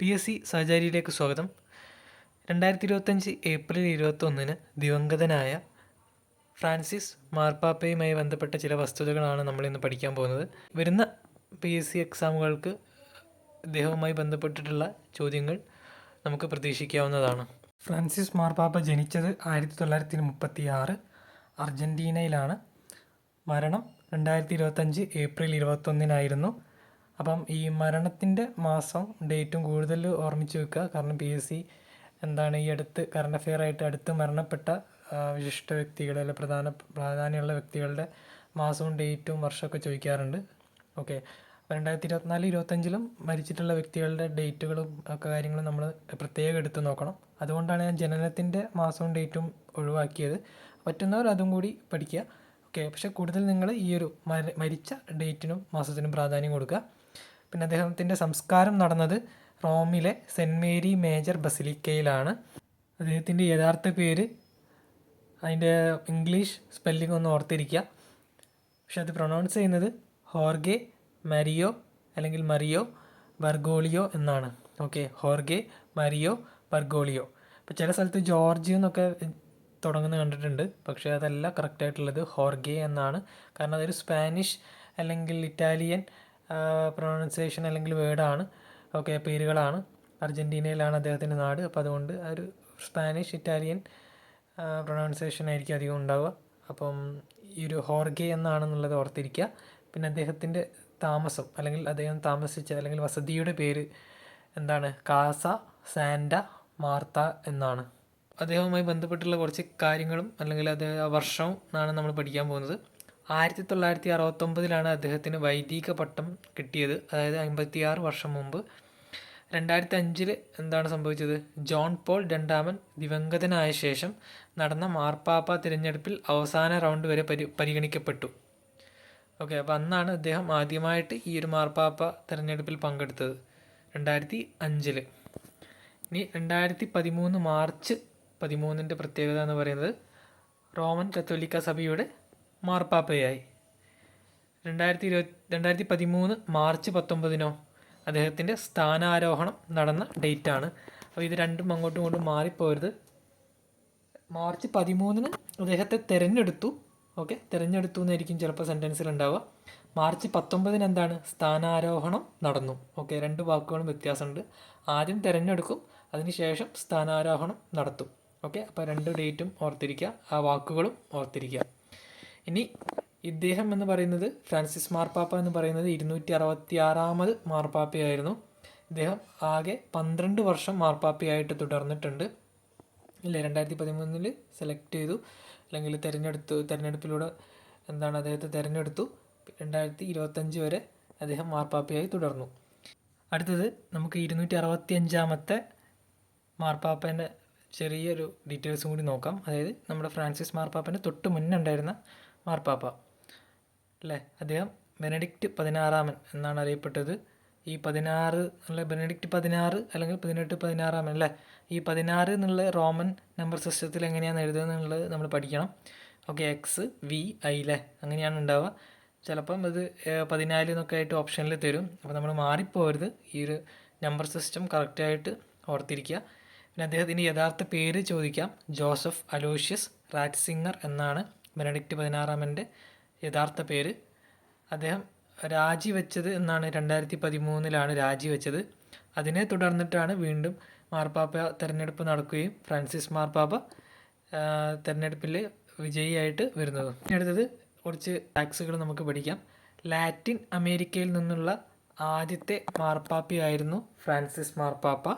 P S C സഹചാരിയിലേക്ക് സ്വാഗതം. രണ്ടായിരത്തി ഇരുപത്തഞ്ച് ഏപ്രിൽ ഇരുപത്തൊന്നിന് ദിവംഗതനായ ഫ്രാൻസിസ് മാർപ്പാപ്പയുമായി ബന്ധപ്പെട്ട ചില വസ്തുതകളാണ് നമ്മൾ ഇന്ന് പഠിക്കാൻ പോകുന്നത്. വരുന്ന പി എസ് സി എക്സാമുകൾക്ക് ഇദ്ദേഹവുമായി ബന്ധപ്പെട്ടിട്ടുള്ള ചോദ്യങ്ങൾ നമുക്ക് പ്രതീക്ഷിക്കാവുന്നതാണ്. ഫ്രാൻസിസ് മാർപ്പാപ്പ ജനിച്ചത് ആയിരത്തി തൊള്ളായിരത്തി മുപ്പത്തി ആറ് അർജന്റീനയിലാണ് മരണം രണ്ടായിരത്തി ഇരുപത്തഞ്ച് ഏപ്രിൽ ഇരുപത്തൊന്നിനായിരുന്നു അപ്പം ഈ മരണത്തിന്റെ മാസം ഡേറ്റും കൂടുതൽ ഓർമ്മിച്ച് വെക്കുക. കാരണം പി എസ് സി എന്താണ് ഈ അടുത്ത് കറണ്ട് അഫെയർ ആയിട്ട് അടുത്ത് മരണപ്പെട്ട വിശിഷ്ട വ്യക്തികൾ അല്ലെ പ്രധാന പ്രാധാന്യമുള്ള വ്യക്തികളുടെ മാസവും ഡേറ്റും വർഷമൊക്കെ ചോദിക്കാറുണ്ട്. ഓക്കെ. രണ്ടായിരത്തി ഇരുപത്തിനാല് ഇരുപത്തഞ്ചിലും മരിച്ചിട്ടുള്ള വ്യക്തികളുടെ ഡേറ്റുകളും ഒക്കെ കാര്യങ്ങളും നമ്മൾ പ്രത്യേകം എടുത്തു നോക്കണം. അതുകൊണ്ടാണ് ഞാൻ ജനനത്തിന്റെ മാസവും ഡേറ്റും ഒഴിവാക്കിയത്. പറ്റുന്നവർ അതും കൂടി പഠിക്കുക. ഓക്കെ പക്ഷേ കൂടുതൽ നിങ്ങൾ ഈ ഒരു മരിച്ച ഡേറ്റിനും മാസത്തിനും പ്രാധാന്യം കൊടുക്കുക. പിന്നെ അദ്ദേഹത്തിന്റെ സംസ്കാരം നടന്നത് റോമിലെ സെന്റ് മേരി മേജർ ബസിലിക്കയിലാണ്. അദ്ദേഹത്തിന്റെ യഥാർത്ഥ പേര് അതിന്റെ ഇംഗ്ലീഷ് സ്പെല്ലിംഗ് ഒന്ന് ഓർത്തിരിക്കുക. പക്ഷെ അത് പ്രൊണൗൺസ് ചെയ്യുന്നത് ഹോർഗെ മരിയോ അല്ലെങ്കിൽ മറിയോ ബർഗോളിയോ എന്നാണ്. ഓക്കെ ഹോർഗെ മരിയോ ബർഗോളിയോ. അപ്പോൾ ചില സ്ഥലത്ത് ജോർജിയോ എന്നൊക്കെ തുടങ്ങുന്നത് കണ്ടിട്ടുണ്ട്. പക്ഷേ അതല്ല കറക്റ്റായിട്ടുള്ളത് ഹോർഗെ എന്നാണ്. കാരണം അതൊരു സ്പാനിഷ് അല്ലെങ്കിൽ ഇറ്റാലിയൻ പ്രൊണൗൺസിയേഷൻ അല്ലെങ്കിൽ വേർഡാണ് ഓക്കെ പേരുകളാണ്. അർജന്റീനയിലാണ് അദ്ദേഹത്തിന്റെ നാട്. അപ്പോൾ അതുകൊണ്ട് ഒരു സ്പാനിഷ് ഇറ്റാലിയൻ പ്രൊണൗൺസിയേഷൻ ആയിരിക്കും അധികം ഉണ്ടാവുക. അപ്പം ഈ ഒരു ഹോർഗെ എന്നാണെന്നുള്ളത് ഓർത്തിരിക്കുക. പിന്നെ അദ്ദേഹത്തിന്റെ താമസം അല്ലെങ്കിൽ അദ്ദേഹം താമസിച്ച അല്ലെങ്കിൽ വസതിയുടെ പേര് എന്താണ്? കാസ സാൻഡ മാർത്ത എന്നാണ്. അദ്ദേഹവുമായി ബന്ധപ്പെട്ടുള്ള കുറച്ച് കാര്യങ്ങളും അല്ലെങ്കിൽ അത് വർഷവും ആണ് നമ്മൾ പഠിക്കാൻ പോകുന്നത്. ആയിരത്തി തൊള്ളായിരത്തി അറുപത്തൊമ്പതിലാണ് അദ്ദേഹത്തിന് വൈദിക പട്ടം കിട്ടിയത്. അതായത് അമ്പത്തിയാറ് വർഷം മുമ്പ്. രണ്ടായിരത്തി അഞ്ചിൽ എന്താണ് സംഭവിച്ചത്? ജോൺ പോൾ രണ്ടാമൻ ദിവംഗതനായ ശേഷം നടന്ന മാർപ്പാപ്പ തിരഞ്ഞെടുപ്പിൽ അവസാന റൗണ്ട് വരെ പരി പരിഗണിക്കപ്പെട്ടു. ഓക്കെ അപ്പോൾ അന്നാണ് അദ്ദേഹം ആദ്യമായിട്ട് ഈ ഒരു മാർപ്പാപ്പ തിരഞ്ഞെടുപ്പിൽ പങ്കെടുത്തത്. രണ്ടായിരത്തി അഞ്ചിൽ ഇനി രണ്ടായിരത്തി പതിമൂന്ന് മാർച്ച് പതിമൂന്നിന്റെ പ്രത്യേകത എന്ന് പറയുന്നത് റോമൻ കത്തോലിക്ക സഭയുടെ മാർപ്പാപ്പയായി. രണ്ടായിരത്തി ഇരുപത്തി രണ്ടായിരത്തി പതിമൂന്ന് മാർച്ച് പത്തൊമ്പതിനോ അദ്ദേഹത്തിന്റെ സ്ഥാനാരോഹണം നടന്ന ഡേറ്റാണ്. അപ്പോൾ ഇത് രണ്ടും അങ്ങോട്ടും ഇങ്ങോട്ടും മാറിപ്പോരുത് മാർച്ച് പതിമൂന്നിന് അദ്ദേഹത്തെ തിരഞ്ഞെടുത്തു. ഓക്കെ തിരഞ്ഞെടുത്തു എന്നായിരിക്കും ചിലപ്പോൾ സെന്റൻസിൽ ഉണ്ടാവുക മാർച്ച് പത്തൊമ്പതിന് എന്താണ്? സ്ഥാനാരോഹണം നടന്നു. ഓക്കെ രണ്ട് വാക്കുകളും വ്യത്യാസമുണ്ട്. ആദ്യം തിരഞ്ഞെടുക്കും അതിനുശേഷം സ്ഥാനാരോഹണം നടത്തും. ഓക്കെ? അപ്പോൾ രണ്ട് ഡേറ്റും ഓർത്തിരിക്കുക. ആ വാക്കുകളും ഓർത്തിരിക്കുക. ഇനി ഇദ്ദേഹം എന്ന് പറയുന്നത് ഫ്രാൻസിസ് മാർപ്പാപ്പ എന്ന് പറയുന്നത് ഇരുന്നൂറ്റി അറുപത്തി ആറാമത് മാർപ്പാപ്പയായിരുന്നു. ഇദ്ദേഹം ആകെ പന്ത്രണ്ട് വർഷം മാർപ്പാപ്പയായിട്ട് തുടർന്നിട്ടുണ്ട്. ഇല്ല രണ്ടായിരത്തി പതിമൂന്നിൽ സെലക്ട് ചെയ്തു. അല്ലെങ്കിൽ തിരഞ്ഞെടുത്തു തിരഞ്ഞെടുപ്പിലൂടെ എന്താണ് അദ്ദേഹത്തെ തിരഞ്ഞെടുത്തു. രണ്ടായിരത്തി ഇരുപത്തഞ്ച് വരെ അദ്ദേഹം മാർപ്പാപ്പയായി തുടർന്നു. അടുത്തത് നമുക്ക് ഇരുന്നൂറ്റി അറുപത്തി അഞ്ചാമത്തെ മാർപ്പാപ്പേന്റെ ചെറിയൊരു ഡീറ്റെയിൽസും കൂടി നോക്കാം. അതായത് നമ്മുടെ ഫ്രാൻസിസ് മാർപ്പാപ്പന്റെ തൊട്ട് മുന്നേ ഉണ്ടായിരുന്ന മാർപ്പാപ്പ അല്ലേ? അദ്ദേഹം ബെനഡിക്റ്റ് പതിനാറാമൻ എന്നാണ് അറിയപ്പെട്ടത്. ഈ പതിനാറ് അല്ലെ ബെനഡിക്റ്റ് പതിനാറ് അല്ലെങ്കിൽ പതിനെട്ട് പതിനാറാമൻ അല്ലേ? ഈ പതിനാറ് എന്നുള്ള റോമൻ നമ്പർ സിസ്റ്റത്തിൽ എങ്ങനെയാണ് എഴുതുന്നത് എന്നുള്ളത് നമ്മൾ പഠിക്കണം. ഓക്കെ എക്സ് വി ഐ അല്ലേ അങ്ങനെയാണ് ഉണ്ടാവുക. ചിലപ്പം ഇത് പതിനാല് എന്നൊക്കെ ആയിട്ട് ഓപ്ഷനിൽ തരും. അപ്പോൾ നമ്മൾ മാറിപ്പോരുത് ഈ ഒരു നമ്പർ സിസ്റ്റം കറക്റ്റായിട്ട് ഓർത്തിരിക്കുക. പിന്നെ അദ്ദേഹത്തിന്റെ യഥാർത്ഥ പേര് ചോദിക്കാം. ജോസഫ് അലോഷ്യസ് റാറ്റ്സിംഗർ എന്നാണ് ബെനഡിക്റ്റ് പതിനാറാമന്റെ യഥാർത്ഥ പേര്. അദ്ദേഹം രാജിവെച്ചത് എന്നാണ് രണ്ടായിരത്തി പതിമൂന്നിലാണ് രാജിവെച്ചത്. അതിനെ തുടർന്നിട്ടാണ് വീണ്ടും മാർപ്പാപ്പ തിരഞ്ഞെടുപ്പ് നടക്കുകയും ഫ്രാൻസിസ് മാർപ്പാപ്പ തിരഞ്ഞെടുപ്പിൽ വിജയിയായിട്ട് വരുന്നത്. അടുത്തത് കുറച്ച് ടാക്സുകൾ നമുക്ക് പഠിക്കാം. ലാറ്റിൻ അമേരിക്കയിൽ നിന്നുള്ള ആദ്യത്തെ മാർപ്പാപ്പയായിരുന്നു ഫ്രാൻസിസ് മാർപ്പാപ്പ.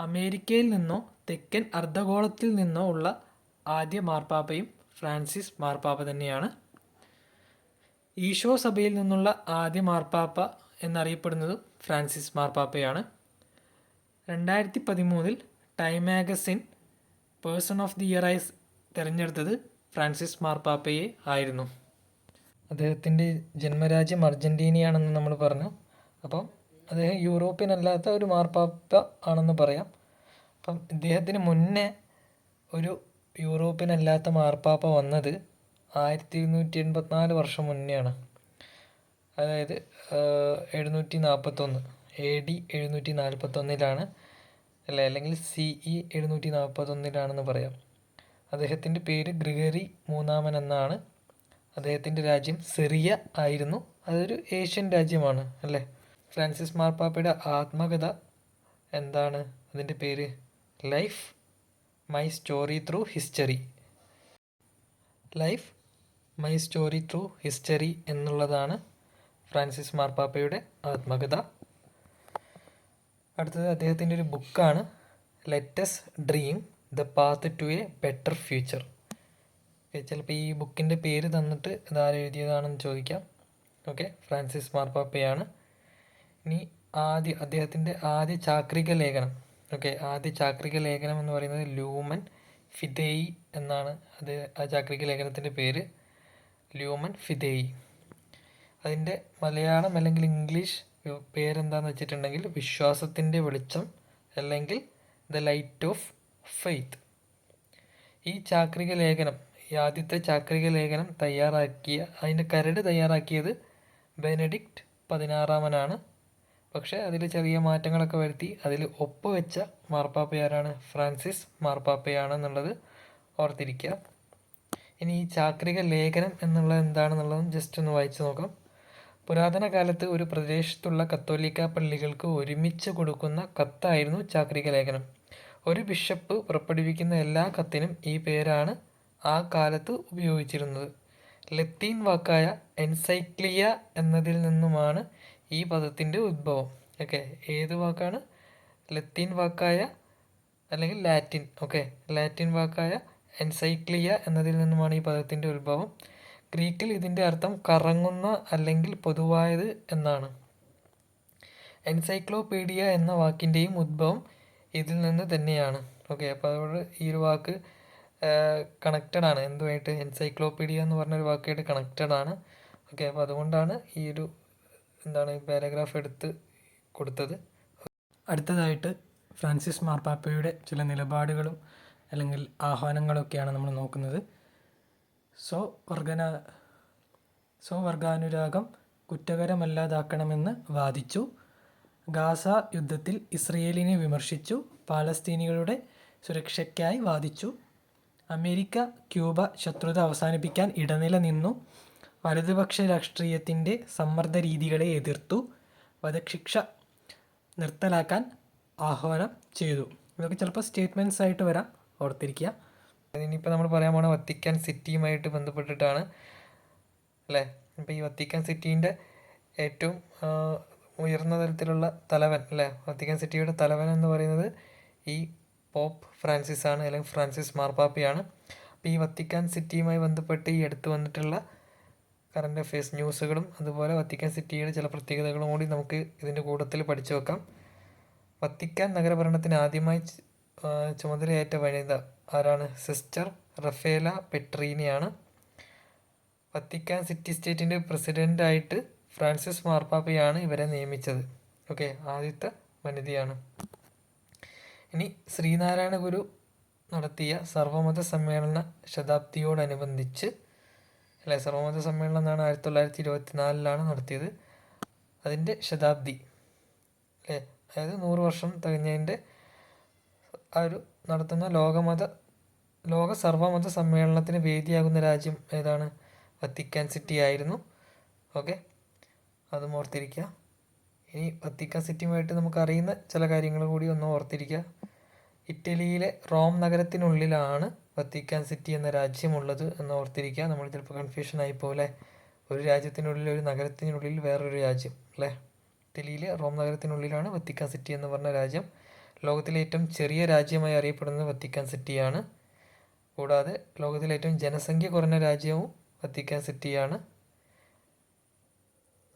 അമേരിക്കയിൽ നിന്നോ തെക്കൻ അർദ്ധഗോളത്തിൽ നിന്നോ ഉള്ള ആദ്യ മാർപ്പാപ്പയും ഫ്രാൻസിസ് മാർപ്പാപ്പ തന്നെയാണ്. ഈശോ സഭയിൽ നിന്നുള്ള ആദ്യ മാർപ്പാപ്പ എന്നറിയപ്പെടുന്നതും ഫ്രാൻസിസ് മാർപ്പാപ്പയാണ്. രണ്ടായിരത്തി പതിമൂന്നിൽ Time magazine person of the year ഇയറായി തിരഞ്ഞെടുത്തത് ഫ്രാൻസിസ് മാർപ്പാപ്പയെ ആയിരുന്നു. അദ്ദേഹത്തിന്റെ ജന്മരാജ്യം അർജന്റീനയാണെന്ന് നമ്മൾ പറഞ്ഞു. അപ്പം അദ്ദേഹം യൂറോപ്യൻ അല്ലാത്ത ഒരു മാർപ്പാപ്പ ആണെന്ന് പറയാം. അപ്പം ഇദ്ദേഹത്തിന് മുന്നേ ഒരു യൂറോപ്യൻ അല്ലാത്ത മാർപ്പാപ്പ വന്നത് ആയിരത്തി ഇരുന്നൂറ്റി എൺപത്തിനാല് വർഷം മുന്നെയാണ്. അതായത് എഴുന്നൂറ്റി നാൽപ്പത്തൊന്ന് എ ഡി എഴുന്നൂറ്റി നാൽപ്പത്തൊന്നിലാണ് അല്ല? അല്ലെങ്കിൽ സി ഇ എഴുന്നൂറ്റി നാൽപ്പത്തൊന്നിലാണെന്ന് പറയാം. അദ്ദേഹത്തിന്റെ പേര് ഗ്രിഗറി മൂന്നാമൻ എന്നാണ് അദ്ദേഹത്തിന്റെ രാജ്യം സിറിയ ആയിരുന്നു. അതൊരു ഏഷ്യൻ രാജ്യമാണ് അല്ലേ? ഫ്രാൻസിസ് മാർപ്പാപ്പയുടെ ആത്മകഥ എന്താണ്? അതിന്റെ പേര് life my story through history. Life my story through history എന്നുള്ളതാണ് ഫ്രാൻസിസ് മാർപ്പാപ്പയുടെ ആത്മകഥ. അടുത്തത് അദ്ദേഹത്തിന്റെ ഒരു ബുക്കാണ് let's dream the path to a better future. ചിലപ്പോൾ ഈ ബുക്കിന്റെ പേര് തന്നിട്ട് ഇതാരെഴുതിയതാണെന്ന് ചോദിക്കാം. ഓക്കെ ഫ്രാൻസിസ് മാർപ്പാപ്പയാണ് ഇനി ആദ്യ അദ്ദേഹത്തിന്റെ ആദ്യ ചാക്രിക ലേഖനം. ഓക്കെ ആദ്യ ചാക്രിക ലേഖനം എന്ന് പറയുന്നത് ലൂമൻ ഫിദേയി എന്നാണ്. അത് ആ ചാക്രിക ലേഖനത്തിന്റെ പേര് ലൂമൻ ഫിദേയി. അതിന്റെ മലയാളം അല്ലെങ്കിൽ ഇംഗ്ലീഷ് പേരെന്താണെന്ന് വെച്ചിട്ടുണ്ടെങ്കിൽ വിശ്വാസത്തിന്റെ വെളിച്ചം അല്ലെങ്കിൽ ദ ലൈറ്റ് ഓഫ് ഫെയ്ത്ത്. ഈ ചാക്രിക ലേഖനം ഈ ആദ്യത്തെ ചാക്രിക ലേഖനം തയ്യാറാക്കിയ അതിന്റെ കരട് തയ്യാറാക്കിയത് ബെനഡിക്റ്റ് പതിനാറാമനാണ്. പക്ഷേ അതിൽ ചെറിയ മാറ്റങ്ങളൊക്കെ വരുത്തി അതിൽ ഒപ്പ് വെച്ച മാർപ്പാപ്പയാരാണ് ഫ്രാൻസിസ് മാർപ്പാപ്പയാണെന്നുള്ളത് ഓർത്തിരിക്കുക. ഇനി ചാക്രിക ലേഖനം എന്നുള്ളത് എന്താണെന്നുള്ളതും ജസ്റ്റ് ഒന്ന് വായിച്ചു നോക്കാം. പുരാതന കാലത്ത് ഒരു പ്രദേശത്തുള്ള കത്തോലിക്ക പള്ളികൾക്ക് ഒരുമിച്ച് കൊടുക്കുന്ന കത്തായിരുന്നു ചാക്രിക ലേഖനം. ഒരു ബിഷപ്പ് പുറപ്പെടുവിക്കുന്ന എല്ലാ കത്തിനും ഈ പേരാണ് ആ കാലത്ത് ഉപയോഗിച്ചിരുന്നത്. ലത്തീൻ വാക്കായ എൻസൈക്ലിയ എന്നതിൽ നിന്നുമാണ് ഈ പദത്തിന്റെ ഉത്ഭവം. ഓക്കെ ഏത് വാക്കാണ്? ലത്തീൻ വാക്കായ അല്ലെങ്കിൽ ലാറ്റിൻ. ഓക്കെ ലാറ്റിൻ വാക്കായ എൻസൈക്ലിയ എന്നതിൽ നിന്നുമാണ് ഈ പദത്തിന്റെ ഉത്ഭവം. ഗ്രീക്കിൽ ഇതിന്റെ അർത്ഥം കറങ്ങുന്ന അല്ലെങ്കിൽ പൊതുവായത് എന്നാണ്. എൻസൈക്ലോപീഡിയ എന്ന വാക്കിന്റെയും ഉത്ഭവം ഇതിൽ നിന്ന് തന്നെയാണ്. ഓക്കെ അപ്പോൾ അതുകൊണ്ട് ഈ ഒരു വാക്ക് കണക്റ്റഡ് ആണ്. എന്തുമായിട്ട്? എൻസൈക്ലോപീഡിയ എന്ന് പറഞ്ഞൊരു വാക്കായിട്ട് കണക്റ്റഡ് ആണ്. ഓക്കെ അപ്പോൾ അതുകൊണ്ടാണ് ഈ ഒരു എന്താണ് പാരഗ്രാഫ് എടുത്ത് കൊടുത്തത്? അടുത്തതായിട്ട് ഫ്രാൻസിസ് മാർപ്പാപ്പയുടെ ചില നിലപാടുകളും അല്ലെങ്കിൽ ആഹ്വാനങ്ങളൊക്കെയാണ് നമ്മൾ നോക്കുന്നത്. സോ വർഗന സോ വർഗാനുരാഗം കുറ്റകരമല്ലാതാക്കണമെന്ന് വാദിച്ചു. ഗാസ യുദ്ധത്തിൽ ഇസ്രയേലിനെ വിമർശിച്ചു. പാലസ്തീനികളുടെ സുരക്ഷയ്ക്കായി വാദിച്ചു. അമേരിക്ക ക്യൂബ ശത്രുത അവസാനിപ്പിക്കാൻ ഇടനില നിന്നു. വലതുപക്ഷ രാഷ്ട്രീയത്തിന്റെ സമ്മർദ്ദ രീതികളെ എതിർത്തു വധശിക്ഷ നിർത്തലാക്കാൻ ആഹ്വാനം ചെയ്തു. ഇതൊക്കെ ചിലപ്പോൾ സ്റ്റേറ്റ്മെന്റ്സ് ആയിട്ട് വരാം. ഓർത്തിരിക്കുക. ഇനിയിപ്പോൾ നമ്മൾ പറയാൻ പോണ വത്തിക്കാൻ സിറ്റിയുമായിട്ട് ബന്ധപ്പെട്ടിട്ടാണ് അല്ലേ? ഇപ്പോൾ ഈ വത്തിക്കാൻ സിറ്റീന്റെ ഏറ്റവും ഉയർന്ന തലത്തിലുള്ള തലവൻ അല്ലേ? വത്തിക്കാൻ സിറ്റിയുടെ തലവൻ എന്ന് പറയുന്നത് ഈ പോപ്പ് ഫ്രാൻസിസ് ആണ് അല്ലെങ്കിൽ ഫ്രാൻസിസ് മാർപ്പാപ്പയാണ് അപ്പോൾ ഈ വത്തിക്കാൻ സിറ്റിയുമായി ബന്ധപ്പെട്ട് ഈ അടുത്ത് വന്നിട്ടുള്ള കറണ്ട് അഫയേഴ്സ് ന്യൂസുകളും അതുപോലെ വത്തിക്കാൻ സിറ്റിയുടെ ചില പ്രത്യേകതകളും കൂടി നമുക്ക് ഇതിന്റെ കൂട്ടത്തിൽ പഠിച്ചു വെക്കാം. വത്തിക്കാൻ നഗരഭരണത്തിന് ആദ്യമായി ചുമതലയേറ്റ വനിത ആരാണ്? സിസ്റ്റർ റഫേല പെട്രീനിയാണ് വത്തിക്കാൻ സിറ്റി സ്റ്റേറ്റിന്റെ പ്രസിഡന്റായിട്ട് ഫ്രാൻസിസ് മാർപ്പാപ്പയാണ് ഇവരെ നിയമിച്ചത്. ഓക്കെ ആദ്യത്തെ വനിതയാണ്. ഇനി ശ്രീനാരായണ ഗുരു നടത്തിയ സർവമത സമ്മേളന ശതാബ്ദിയോടനുബന്ധിച്ച് അല്ലെ? സർവമത സമ്മേളനം എന്നാണ് ആയിരത്തി തൊള്ളായിരത്തി ഇരുപത്തി നാലിലാണ് നടത്തിയത്. അതിന്റെ ശതാബ്ദി. അല്ലേ? അതായത് നൂറ് വർഷം തികഞ്ഞതിന്റെ ആ ഒരു നടത്തുന്ന ലോകമത ലോക സർവമത സമ്മേളനത്തിന് വേദിയാകുന്ന രാജ്യം ഏതാണ്? വത്തിക്കാൻ സിറ്റി ആയിരുന്നു. ഓക്കെ? അതും ഓർത്തിരിക്കുക ഇനി വത്തിക്കാൻ സിറ്റിയുമായിട്ട് നമുക്കറിയുന്ന ചില കാര്യങ്ങൾ കൂടി ഒന്ന് ഓർത്തിരിക്കുക ഇറ്റലിയിലെ റോം നഗരത്തിനുള്ളിലാണ് വത്തിക്കാൻ സിറ്റി എന്ന രാജ്യമുള്ളത് എന്ന് ഓർത്തിരിക്കുക. നമ്മൾ ചിലപ്പോൾ കൺഫ്യൂഷൻ ആയി പോലെ ഒരു രാജ്യത്തിനുള്ളിൽ ഒരു നഗരത്തിനുള്ളിൽ വേറൊരു രാജ്യം അല്ലേ? ഇറ്റലിയിലെ റോം നഗരത്തിനുള്ളിലാണ് വത്തിക്കാൻ സിറ്റി എന്ന് പറഞ്ഞ രാജ്യം. ലോകത്തിലെ ഏറ്റവും ചെറിയ രാജ്യമായി അറിയപ്പെടുന്നത് വത്തിക്കാൻ സിറ്റിയാണ് കൂടാതെ ലോകത്തിലെ ഏറ്റവും ജനസംഖ്യ കുറഞ്ഞ രാജ്യവും വത്തിക്കാൻ സിറ്റിയാണ്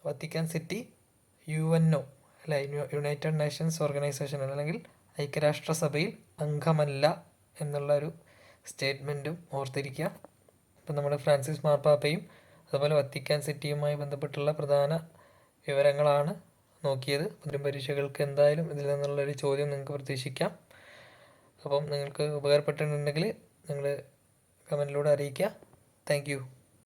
Vatican city U N O അല്ലെ യുണൈറ്റഡ് നേഷൻസ് ഓർഗനൈസേഷൻ അല്ലെങ്കിൽ ഐക്യരാഷ്ട്രസഭയിൽ അംഗമല്ല എന്നുള്ള ഒരു സ്റ്റേറ്റ്മെന്റും ഓർത്തിരിക്കുക. ഇപ്പം നമ്മൾ ഫ്രാൻസിസ് മാർപ്പാപ്പയും അതുപോലെ വത്തിക്കാൻ സിറ്റിയുമായി ബന്ധപ്പെട്ടുള്ള പ്രധാന വിവരങ്ങളാണ് നോക്കിയത്. വരും പരീക്ഷകൾക്ക് എന്തായാലും ഇതിൽ നിന്നുള്ളൊരു ചോദ്യം നിങ്ങൾക്ക് പ്രതീക്ഷിക്കാം. അപ്പം നിങ്ങൾക്ക് ഉപകാരപ്പെട്ടിട്ടുണ്ടെങ്കിൽ നിങ്ങൾ കമന്റിലൂടെ അറിയിക്കുക. താങ്ക്